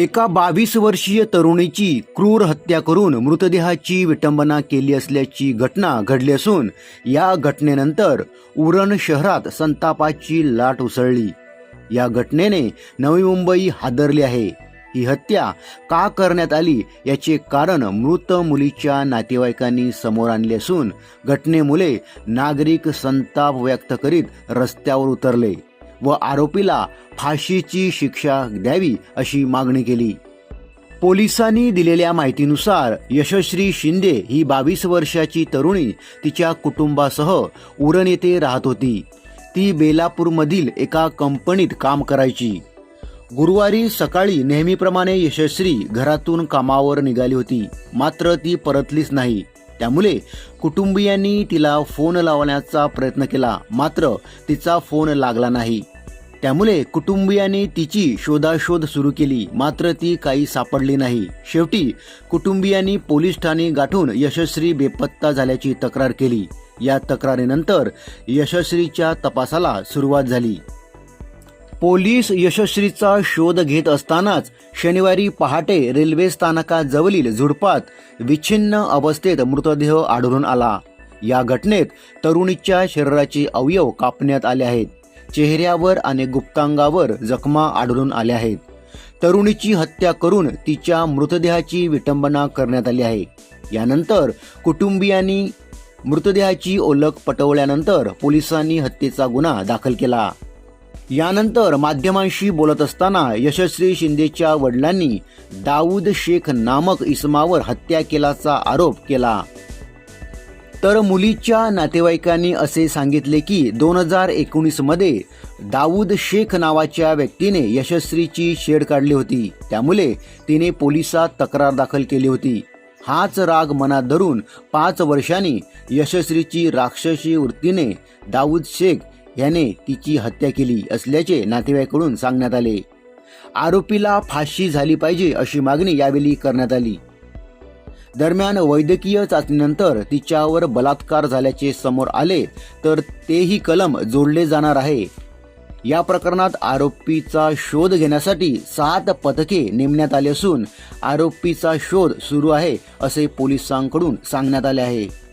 एका बावीस वर्षीय तरुणीची क्रूर हत्या करून मृतदेहाची विटंबना केली असल्याची घटना घडली असून या घटनेनंतर उरण शहरात संतापाची लाट उसळली. या घटनेने नवी मुंबई हादरली आहे. ही हत्या का करण्यात आली याचे कारण मृत मुलीच्या नातेवाईकांनी समोर आणले असून घटनेमुळे नागरिक संताप व्यक्त करीत रस्त्यावर उतरले. व आरोपीला फाशीची शिक्षा द्यावी अशी मागणी केली. पोलिसांनी दिलेल्या माहितीनुसार यशश्री शिंदे ही बावीस वर्षाची तरुणी तिच्या कुटुंबासह उरण येथे राहत होती. ती बेलापूरमधील एका कंपनीत काम करायची. गुरुवारी सकाळी नेहमीप्रमाणे यशस्वी घरातून कामावर निघाली होती. मात्र ती परतलीच नाही. त्यामुळे कुटुंबियांनी तिला फोन लावण्याचा प्रयत्न केला. मात्र तिचा फोन लागला नाही. त्यामुळे कुटुंबियांनी तिची शोधाशोध सुरू केली. मात्र ती काही सापडली नाही. शेवटी कुटुंबियांनी पोलीस ठाणे गाठून यशस्वी बेपत्ता झाल्याची तक्रार केली. या तक्रारीनंतर यशस्वीच्या तपासाला सुरुवात झाली. पोलीस यशस्वीचा शोध घेत असतानाच शनिवारी पहाटे रेल्वे स्थानकाजवळील झुडपात विच्छिन्न अवस्थेत मृतदेह आढळून आला. या घटनेत तरुणीच्या शरीराचे अवयव कापण्यात आले आहेत. चेहऱ्यावर आणि गुप्तांगावर जखमा आढळून आल्या आहेत. तरुणीची हत्या करून तिच्या मृतदेहाची विटंबना करण्यात आली आहे. यानंतर कुटुंबियांनी मृतदेहाची ओळख पटवल्यानंतर पोलिसांनी हत्येचा गुन्हा दाखल केला. यानंतर माध्यमांशी बोलत असताना यशस्वी शिंदेच्या वडिलांनी दाऊद शेख नामक इसमावर हत्या केल्याचा आरोप केला. तर मुलीच्या नातेवाईकांनी असे सांगितले की दोन हजार एकोणीसमध्ये दाऊद शेख नावाच्या व्यक्तीने यशस्वीची शेड काढली होती. त्यामुळे तिने पोलिसात तक्रार दाखल केली होती. हाच राग मनात धरून पाच वर्षांनी यशस्वीची राक्षसी वृत्तीने दाऊद शेख याने तिची हत्या केली असल्याचे नातेवाईकडून सांगण्यात आले. आरोपीला फाशी झाली पाहिजे अशी मागणी यावेळी करण्यात आली. दरम्यान वैद्यकीय चाचणीनंतर तिच्यावर बलात्कार झाल्याचे समोर आले तर तेही कलम जोडले जाणार आहे. या प्रकरणात आरोपीचा शोध घेण्यासाठी सात पथके नेमण्यात आली असून आरोपीचा शोध सुरू आहे असे पोलिसांकडून सांगण्यात आले आहे.